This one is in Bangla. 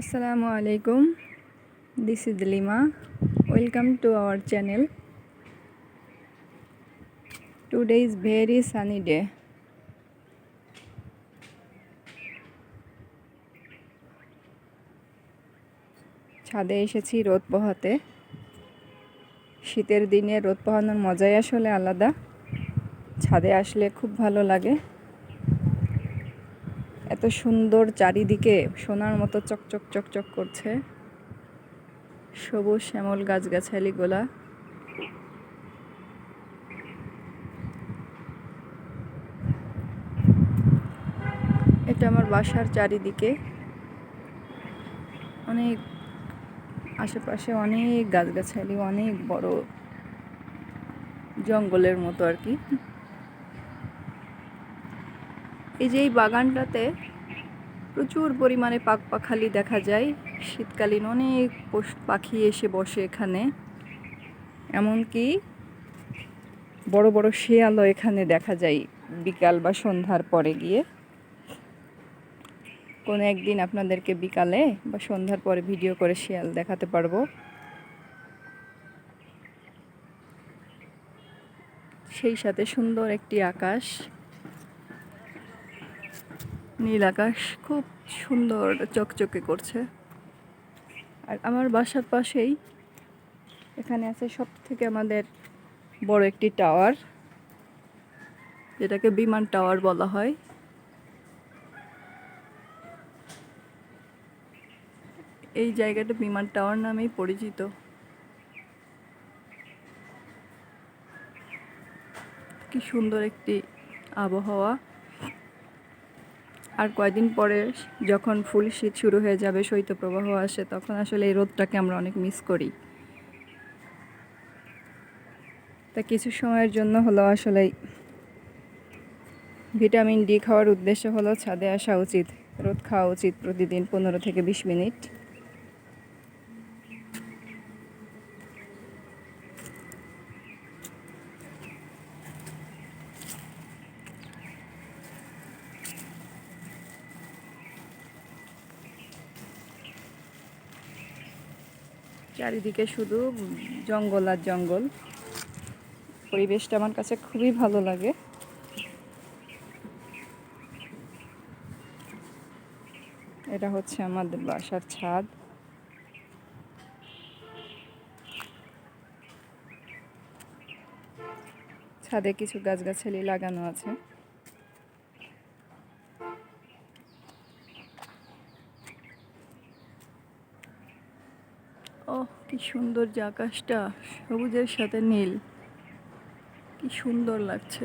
আসসালামু আলাইকুম this is Lima welcome to our channel today is very sunny day ছাদে এসেছি রোদ পোহাতে। শীতের দিনে রোদ পোহানোর মজাই আসলে আলাদা। ছাদে আসলে খুব ভালো লাগে। এত সুন্দর চারিদিকে সোনার মতো চকচক চকচক করছে। সবুজ শ্যামল গাছগাছালিগুলা এটা আমার বাসার চারিদিকে। অনেক আশেপাশে অনেক গাছগাছালি, অনেক বড় জঙ্গলের মতো আর কি। এই যে এই বাগানটাতে প্রচুর পরিমাণে পাক পাখালি দেখা যায়। শীতকালীন অনেক পাখি এসে বসে এখানে। এমনকি বড় বড় শিয়ালও এখানে দেখা যায় বিকাল বা সন্ধ্যার পরে গিয়ে। কোনো একদিন আপনাদেরকে বিকালে বা সন্ধ্যার পরে ভিডিও করে শিয়াল দেখাতে পারব। সেই সাথে সুন্দর একটি আকাশ। নীল আকাশ খুব সুন্দর চকচকে করছে। আর আমার বাসার পাশেই এখানে আছে সব থেকে আমাদের বড় একটি টাওয়ার, যেটাকে বিমান টাওয়ার বলা হয়। এই জায়গাটা বিমান টাওয়ার নামেই পরিচিত। কি সুন্দর একটি আবহাওয়া। আর কয়দিন পরে যখন ফুল শীত শুরু হয়ে যাবে, শৈত্যপ্রবাহ আসে, তখন আসলে এই রোদটাকে আমরা অনেক মিস করি। তা কিছু সময়ের জন্য হলো আসলে ভিটামিন ডি খাওয়ার উদ্দেশ্য হলো ছাদে আসা উচিত। রোদ খাওয়া উচিত প্রতিদিন পনেরো থেকে বিশ মিনিট। চারিদিকে শুধু জঙ্গল আর জঙ্গল। পরিবেশটা আমার কাছে খুবই ভালো লাগে। এটা হচ্ছে আমাদের বাসার ছাদ। ছাদে কিছু গাছগাছালি লাগানো আছে। কি সুন্দর যে আকাশটা সবুজের সাথে নীল। কি সুন্দর লাগছে।